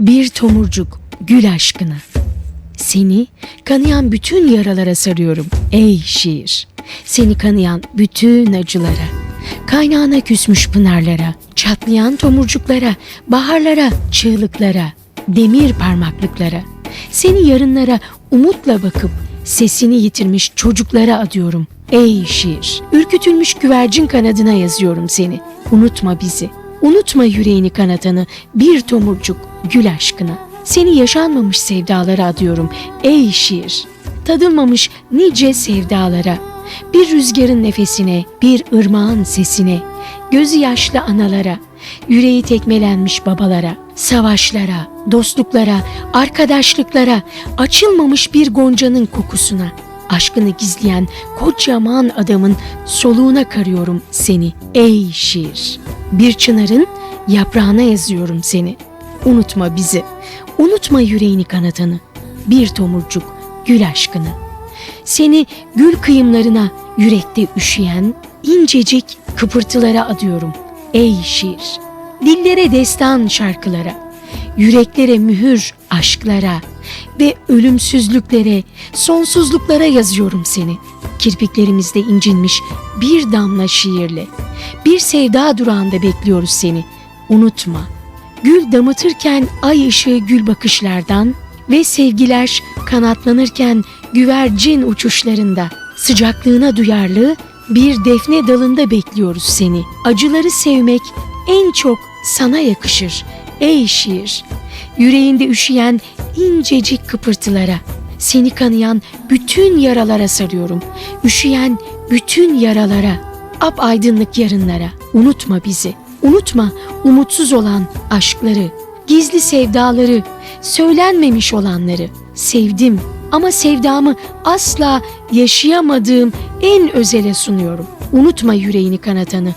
Bir tomurcuk gül aşkına. Seni kanayan bütün yaralara sarıyorum ey şiir. Seni kanayan bütün acılara. Kaynağına küsmüş pınarlara, çatlayan tomurcuklara, baharlara, çığlıklara, demir parmaklıklara. Seni yarınlara umutla bakıp sesini yitirmiş çocuklara adıyorum. Ey şiir, ürkütülmüş güvercin kanadına yazıyorum seni. Unutma bizi. Unutma yüreğini kanatanı bir tomurcuk gül aşkına. Seni yaşanmamış sevdalara adıyorum ey şiir. Tadılmamış nice sevdalara. Bir rüzgarın nefesine, bir ırmağın sesine, gözü yaşlı analara, yüreği tekmelenmiş babalara, savaşlara, dostluklara, arkadaşlıklara, açılmamış bir goncanın kokusuna, aşkını gizleyen kocaman adamın soluğuna karıyorum seni ey şiir. Bir çınarın yaprağına yazıyorum seni. Unutma bizi, unutma yüreğini kanatanı, bir tomurcuk gül aşkını. Seni gül kıyımlarına yürekte üşüyen incecik kıpırtılara adıyorum ey şiir. Dillere destan şarkılara, yüreklere mühür aşklara ve ölümsüzlüklere, sonsuzluklara yazıyorum seni. Kirpiklerimizde incinmiş bir damla şiirle, bir sevda durağında bekliyoruz seni. Unutma, gül damıtırken ay ışığı gül bakışlardan ve sevgiler kanatlanırken güvercin uçuşlarında sıcaklığına duyarlı bir defne dalında bekliyoruz seni. Acıları sevmek en çok sana yakışır ey şiir. Yüreğinde üşüyen incecik kıpırtılara, seni kanayan bütün yaralara sarıyorum. Üşüyen bütün yaralara, ap aydınlık yarınlara. Unutma bizi. Unutma umutsuz olan aşkları, gizli sevdaları, söylenmemiş olanları. Sevdim ama sevdamı asla yaşayamadığım en özele sunuyorum. Unutma yüreğini kanatanı.